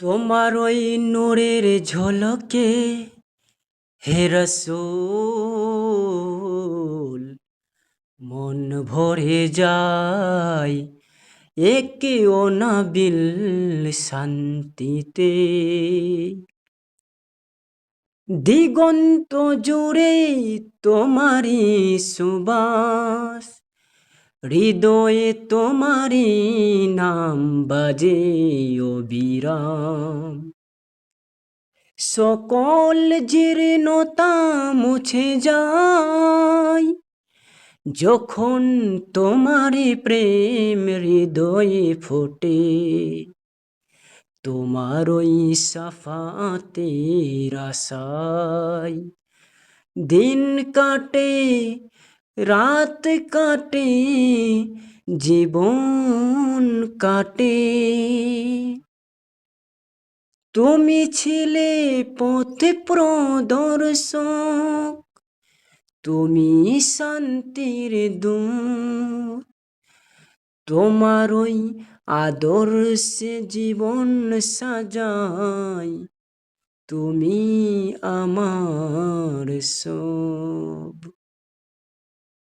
তোমার ওই নূরের ঝলকে হে মন ভরে যায় একে অনাবিল শান্তিতে। দিগন্ত জুড়ে তোমারি সুবাস হৃদয়ে তোমারি নাম বাজে অবিরাম। সকল জীর্ণতা মুছে যায়। যখন তোমারি প্রেম হৃদয়ে ফোটে, তোমার ওই সাফাতের আশায় দিন কাটে রাত কাটে, জীবন কাটে। তুমি ছিলে পথে প্রদর্শক, তুমি শান্তির দূত। তোমার ওই আদর্শে জীবন সাজাই, তুমি আমার সব।